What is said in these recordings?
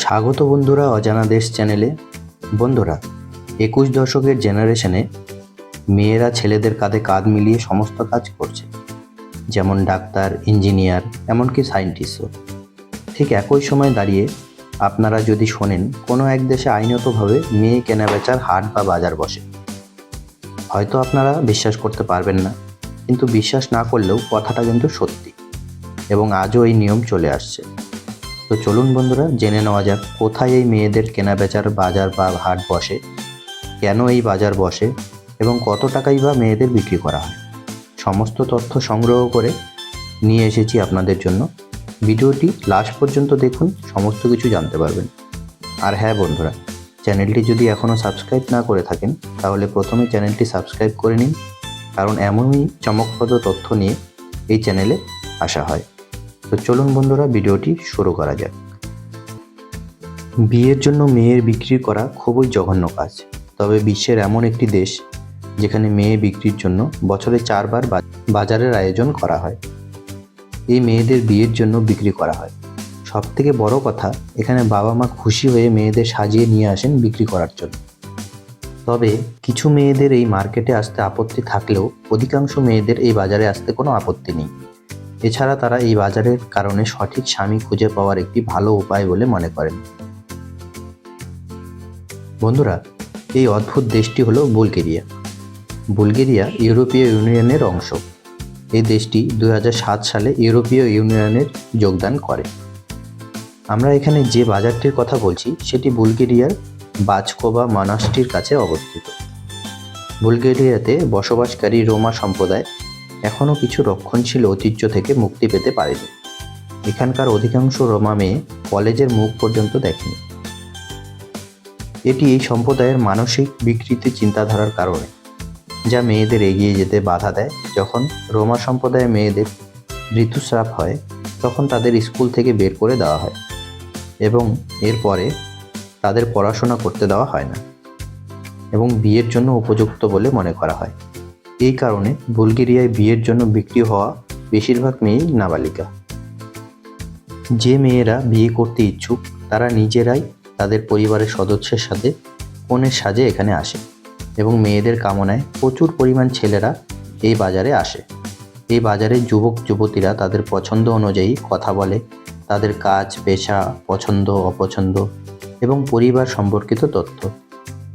স্বাগত বন্ধুরা অজানা দেশ চ্যানেলে। বন্ধুরা, একুশ দশকের জেনারেশনে মেয়েরা ছেলেদের কাঁধে কাঁধ মিলিয়ে সমস্ত কাজ করছে। যেমন ডাক্তার ইঞ্জিনিয়ার এমনকি সায়েন্টিস্টও ঠিক একই সময় দাঁড়িয়ে আপনারা যদি শোনেন, কোনো এক দেশে আইনতভাবে মেয়ে কেনাবেচার হাট বা বাজার বসে। হয়তো আপনারা বিশ্বাস করতে পারবেন না, কিন্তু বিশ্বাস না করলেও কথাটা কিন্তু সত্যি। এবং আজও এই নিয়ম চলে আসছে। তো চলুন বন্ধুরা, জেনে নেওয়া যাক কোথায় এই মেয়েদের কেনাবেচার বাজার বা হাট বসে, কেন এই বাজার বসে এবং কত টাকাই বা মেয়েদের বিক্রি করা হয়। সমস্ত তথ্য সংগ্রহ করে নিয়ে এসেছি আপনাদের জন্য। ভিডিওটি লাস্ট পর্যন্ত দেখুন, সমস্ত কিছু জানতে পারবেন। আর হ্যাঁ বন্ধুরা, চ্যানেলটি যদি এখনও সাবস্ক্রাইব না করে থাকেন, তাহলে প্রথমে চ্যানেলটি সাবস্ক্রাইব করে নিন, কারণ এমনই চমকপ্রদ তথ্য নিয়ে এই চ্যানেলে আসা হয়। তো চলুন বন্ধুরা, ভিডিওটি শুরু করা যাক। বিয়ের জন্য মেয়ের বিক্রি করা খুবই জঘন্য কাজ। তবে বিশ্বের এমন একটি দেশ, যেখানে মেয়ে বিক্রির জন্য বছরে চারবার বাজারের আয়োজন করা হয়। এই মেয়েদের বিয়ের জন্য বিক্রি করা হয়। সব থেকে বড় কথা, এখানে বাবা মা খুশি হয়ে মেয়েদের সাজিয়ে নিয়ে আসেন বিক্রি করার জন্য। তবে কিছু মেয়েদের এই মার্কেটে আসতে আপত্তি থাকলেও অধিকাংশ মেয়েদের এই বাজারে আসতে কোনো আপত্তি নেই। এছাড়া তারা এই বাজারের কারণে সঠিক স্বামী খুঁজে পাওয়ার একটি ভালো উপায় বলে মনে করেন। বন্ধুরা, এই অদ্ভুত দেশটি হলো বুলগেরিয়া। বুলগেরিয়া ইউরোপীয় ইউনিয়নের অংশ। এই দেশটি দুই হাজার সাত সালে ইউরোপীয় ইউনিয়নের যোগদান করে। আমরা এখানে যে বাজারটির কথা বলছি, সেটি বুলগেরিয়ার বাজকোবা মানাসটির কাছে অবস্থিত। বুলগেরিয়াতে বসবাসকারী রোমা সম্প্রদায় এখনও কিছু রক্ষণশীল ঐতিহ্য থেকে মুক্তি পেতে পারেনি। এখানকার অধিকাংশ রোমা মেয়ে কলেজের মুখ পর্যন্ত দেখেনি। এটি এই সম্প্রদায়ের মানসিক বিকৃতি চিন্তাধারার কারণে, যা মেয়েদের এগিয়ে যেতে বাধা দেয়। যখন রোমা সম্প্রদায়ের মেয়েদের ঋতুস্রাপ হয়, তখন তাদের স্কুল থেকে বের করে দেওয়া হয় এবং এরপরে তাদের পড়াশোনা করতে দেওয়া হয় না এবং বিয়ের জন্য উপযুক্ত বলে মনে করা হয়। এই কারণে বুলগেরিয়ায় বিয়ের জন্য বিক্রি হওয়া বেশিরভাগ মেয়েই নাবালিকা। যে মেয়েরা বিয়ে করতে ইচ্ছুক, তারা নিজেরাই তাদের পরিবারের সদস্যের সাথে কনের সাজে এখানে আসে এবং মেয়েদের কামনায় প্রচুর পরিমাণ ছেলেরা এই বাজারে আসে। এই বাজারে যুবক, যুবতীরা তাদের পছন্দ অনুযায়ী কথা বলে, তাদের কাজ, পেশা, পছন্দ, অপছন্দ এবং পরিবার সম্পর্কিত তথ্য।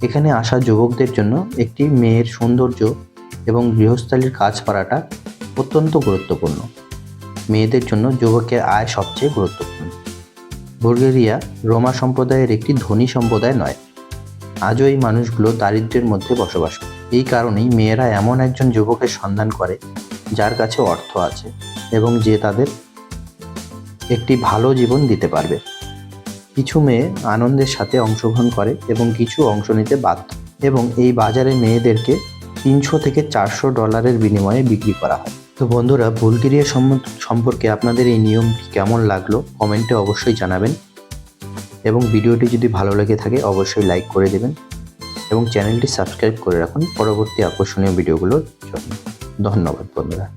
এখানে আসা যুবকদের জন্য একটি মেয়ের সৌন্দর্য এবং গৃহস্থালির কাজ করাটা অত্যন্ত গুরুত্বপূর্ণ। মেয়েদের জন্য যুবকের আয় সবচেয়ে গুরুত্বপূর্ণ। বুলগেরিয়া রোমা সম্প্রদায়ের একটি ধনী সম্প্রদায় নয়। আজও এই মানুষগুলো দারিদ্র্যের মধ্যে বসবাস করে। এই কারণেই মেয়েরা এমন একজন যুবকের সন্ধান করে, যার কাছে অর্থ আছে এবং যে তাদের একটি ভালো জীবন দিতে পারবে। কিছু মেয়ে আনন্দের সাথে অংশগ্রহণ করে এবং কিছু অংশ নিতে বাধ্য। এবং এই বাজারে মেয়েদেরকে তিনশো থেকে চারশো ডলারের বিনিময়ে বিক্রি করা হয়। তো বন্ধুরা, বুলগেরিয়া সম্পর্কে আপনাদের এই নিয়মটি কেমন লাগল কমেন্টে অবশ্যই জানাবেন। এবং ভিডিওটি যদি ভালো লেগে থাকে, অবশ্যই লাইক করে দেবেন। এবং চ্যানেলটি সাবস্ক্রাইব করে রাখুন। পরবর্তী আকর্ষণীয় ভিডিওগুলোর জন্য। ধন্যবাদ বন্ধুরা।